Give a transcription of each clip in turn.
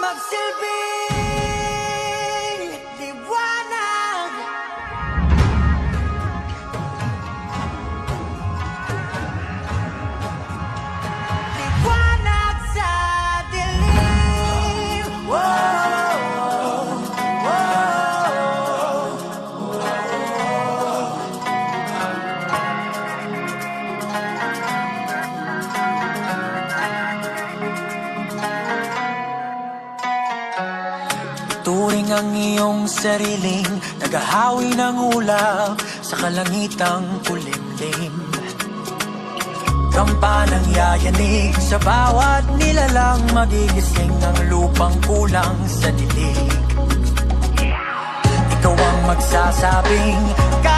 magsilbi Turing ang iyong sariling Nagahawi ng ulap Sa kalangitang kulimlim. Kampanang yayanig Sa bawat nilalang Magigising ang lupang kulang Sa dilig. Ikaw ang magsasabing Kaya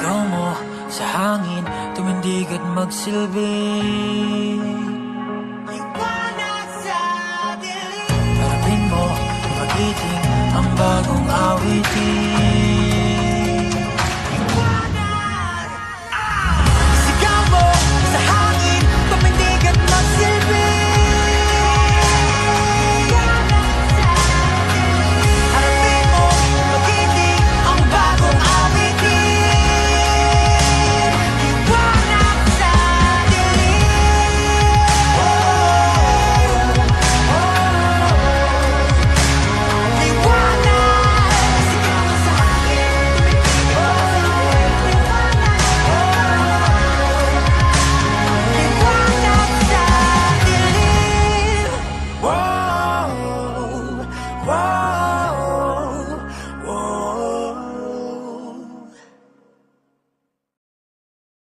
Sigaw mo sa hangin Tumindig at magsilbi. Harapin mo Pagiting ang bagong awitin.